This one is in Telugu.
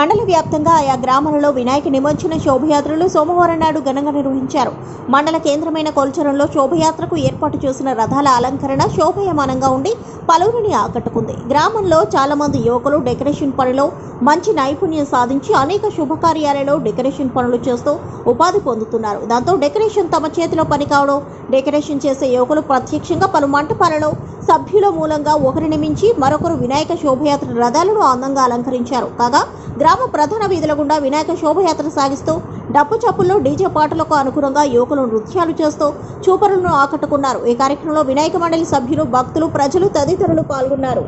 మండల వ్యాప్తంగా ఆయా గ్రామాలలో వినాయక నిమజ్జన శోభయాత్రలు సోమవారం నాడు ఘనంగా నిర్వహించారు. మండల కేంద్రమైన కొల్చరంలో శోభయాత్రకు ఏర్పాటు చేసిన రథాల అలంకరణ శోభయమానంగా ఉండి పలువురిని ఆకట్టుకుంది. గ్రామంలో చాలా మంది యువకులు డెకరేషన్ పనిలో మంచి నైపుణ్యం సాధించి అనేక శుభకార్యాలలో డెకరేషన్ పనులు చేస్తూ ఉపాధి పొందుతున్నారు. దాంతో డెకరేషన్ తమ చేతిలో పని కావడం డెకరేషన్ చేసే యువకులు ప్రత్యక్షంగా పలు మంటపాలలో సభ్యుల మూలంగా ఒకరిని మించి మరొకరు వినాయక శోభయాత్ర రథాలను అందంగా అలంకరించారు. కాగా గ్రామ ప్రధాన వీధుల గుండా వినాయక శోభయాత్ర సాగిస్తూ డప్పు చప్పుల్లో డీజే పాటలకు అనుగుణంగా యువకులు నృత్యాలు చేస్తూ చూపరులను ఆకట్టుకున్నారు. ఈ కార్యక్రమంలో వినాయక మండలి సభ్యులు భక్తులు ప్రజలు తదితరులు పాల్గొన్నారు.